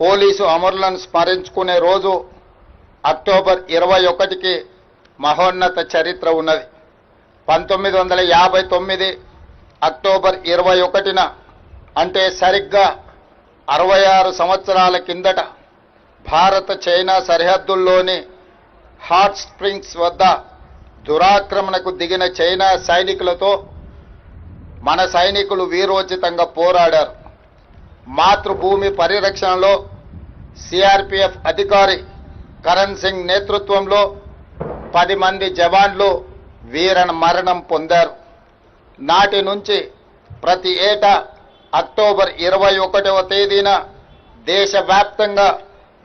Police అమరులను స్మరించుకునే రోజు October ఇరవై ఒకటికి మహోన్నత చరిత్ర ఉన్నది. పంతొమ్మిది వందల యాభై తొమ్మిది అక్టోబర్ ఇరవై ఒకటిన అంటే సరిగ్గా అరవై ఆరు సంవత్సరాల కిందట భారత చైనా సరిహద్దుల్లోని హాట్ స్ప్రింగ్స్ వద్ద దురాక్రమణకు దిగిన చైనా సైనికులతో మన సైనికులు వీరోచితంగా పోరాడారు. మాతృభూమి పరిరక్షణలో సిఆర్పిఎఫ్ అధికారి కరణ్ సింగ్ నేతృత్వంలో పది మంది జవాన్లు వీర మరణం పొందారు. నాటి నుంచి ప్రతి ఏటా అక్టోబర్ ఇరవై ఒకటవ తేదీన దేశవ్యాప్తంగా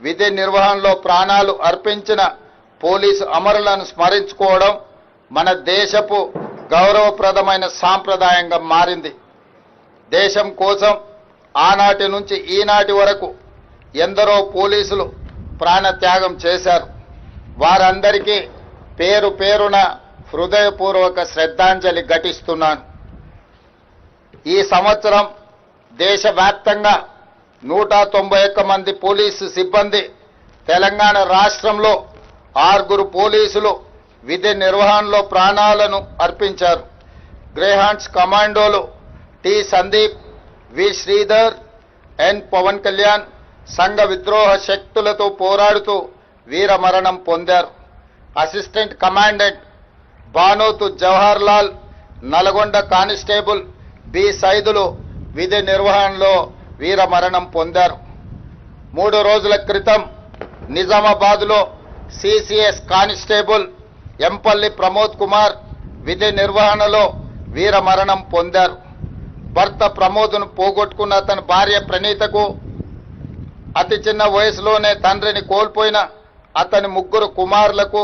విధి నిర్వహణలో ప్రాణాలు అర్పించిన పోలీసు అమరులను స్మరించుకోవడం మన దేశపు గౌరవప్రదమైన సాంప్రదాయంగా మారింది. దేశం కోసం ఆనాటి నుంచి ఈనాటి వరకు ఎందరో పోలీసులు ప్రాణత్యాగం చేశారు. వారందరికీ పేరు పేరున హృదయపూర్వక శ్రద్ధాంజలి ఘటిస్తున్నాను. ఈ సంవత్సరం దేశవ్యాప్తంగా నూట తొంభై ఒక్క మంది పోలీసు సిబ్బంది తెలంగాణ రాష్ట్రంలో ఆరుగురు పోలీసులు విధి నిర్వహణలో ప్రాణాలను అర్పించారు. Greyhounds కమాండోలు T Sandeep V. Sridhar N. Pawan Kalyan సంఘ విద్రోహ శక్తులతో పోరాడుతూ వీరమరణం పొందారు. Assistant commandant Banothu Jawahar Lal Nalgonda constable B. Saidulu విధి నిర్వహణలో వీరమరణం పొందారు. మూడు రోజుల క్రితం నిజామాబాద్లో సిసిఎస్ కానిస్టేబుల్ ఎంపల్లి ప్రమోద్ కుమార్ విధి నిర్వహణలో వీరమరణం పొందారు. భర్త ప్రమోద్ను పోగొట్టుకున్న అతని భార్య ప్రణీతకు అతి చిన్న వయసులోనే తండ్రిని కోల్పోయిన అతని ముగ్గురు కుమారులకు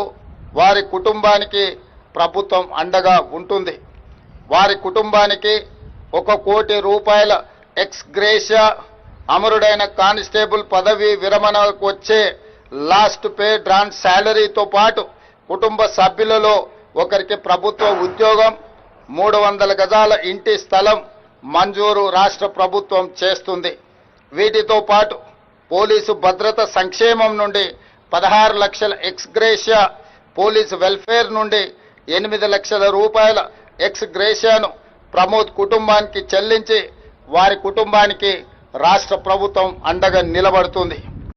వారి కుటుంబానికి ప్రభుత్వం అండగా ఉంటుంది. వారి కుటుంబానికి ఒక కోటి రూపాయల ఎక్స్ గ్రేషియా అమరుడైన కానిస్టేబుల్ పదవి విరమణకు వచ్చే లాస్ట్ పే డ్రాన్ శాలరీతో పాటు కుటుంబ సభ్యులలో ఒకరికి ప్రభుత్వ ఉద్యోగం మూడు వందల గజాల ఇంటి స్థలం మంజూరు రాష్ట్ర ప్రభుత్వం చేస్తుంది. వీటితో పాటు పోలీసు భద్రత సంక్షేమం నుండి పదహారు లక్షల ఎక్స్గ్రేషియా పోలీసు వెల్ఫేర్ నుండి ఎనిమిది లక్షల రూపాయల ఎక్స్గ్రేషియాను ప్రమోద్ కుటుంబానికి చెల్లించి వారి కుటుంబానికి రాష్ట్ర ప్రభుత్వం అండగా నిలబడుతుంది.